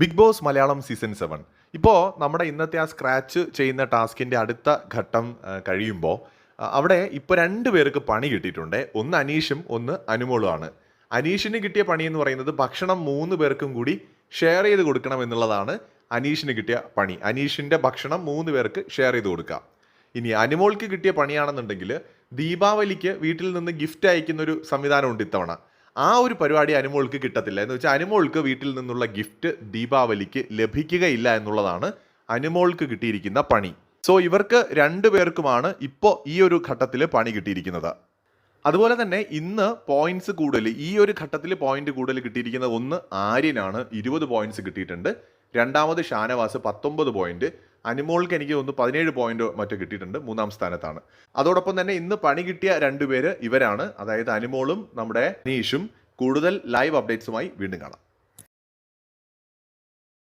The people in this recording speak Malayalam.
Big Boss Malayalam season seven ഇപ്പോൾ നമ്മുടെ ഇന്നത്തെ ആ സ്ക്രാച്ച് ചെയ്യുന്ന ടാസ്കിന്റെ അടുത്ത ഘട്ടം കഴിയുമ്പോൾ അവിടെ ഇപ്പോൾ രണ്ട് പേർക്ക് പണി കിട്ടിയിട്ടുണ്ട്. ഒന്ന് അനീഷും ഒന്ന് അനുമോളുമാണ്. അനീഷിന് കിട്ടിയ പണി എന്ന് പറയുന്നത് ഭക്ഷണം മൂന്ന് പേർക്കും കൂടി ഷെയർ ചെയ്ത് കൊടുക്കണം എന്നുള്ളതാണ് അനീഷിന് കിട്ടിയ പണി. അനീഷിന്റെ ഭക്ഷണം മൂന്ന് പേർക്ക് ഷെയർ ചെയ്ത് കൊടുക്കാം. ഇനി അനുമോൾക്ക് കിട്ടിയ പണിയാണെന്നുണ്ടെങ്കിൽ ദീപാവലിക്ക് വീട്ടിൽ നിന്ന് ഗിഫ്റ്റ് അയക്കുന്ന ഒരു സംവിധാനമുണ്ട് ഇത്തവണ. ആ ഒരു പരിപാടി അനുമോൾക്ക് കിട്ടത്തില്ല. എന്ന് വെച്ചാൽ അനുമോൾക്ക് വീട്ടിൽ നിന്നുള്ള ഗിഫ്റ്റ് ദീപാവലിക്ക് ലഭിക്കുകയില്ല എന്നുള്ളതാണ് അനുമോൾക്ക് കിട്ടിയിരിക്കുന്ന പണി. സോ ഇവർക്ക് രണ്ടു പേർക്കുമാണ് ഇപ്പോൾ ഈ ഒരു ഘട്ടത്തിൽ പണി കിട്ടിയിരിക്കുന്നത്. അതുപോലെ തന്നെ ഇന്ന് പോയിന്റ്സ് കൂടുതൽ ഈ ഒരു ഘട്ടത്തിൽ പോയിന്റ് കൂടുതൽ കിട്ടിയിരിക്കുന്നത് ഒന്ന് ആര്യനാണ്. ഇരുപത് പോയിന്റ്സ് കിട്ടിയിട്ടുണ്ട്. രണ്ടാമത് ഷാനവാസ് പത്തൊമ്പത് പോയിന്റ് അനുമോൾക്ക് എനിക്ക് തോന്നുന്നു പതിനേഴ് പോയിന്റ് മറ്റോ കിട്ടിയിട്ടുണ്ട് മൂന്നാം സ്ഥാനത്താണ്. അതോടൊപ്പം തന്നെ ഇന്ന് പണി കിട്ടിയ രണ്ടുപേര് ഇവരാണ്. അതായത് അനുമോളും നമ്മുടെ നീഷും കൂടുതൽ ലൈവ് അപ്ഡേറ്റ്സുമായി വീണ്ടും കാണാം.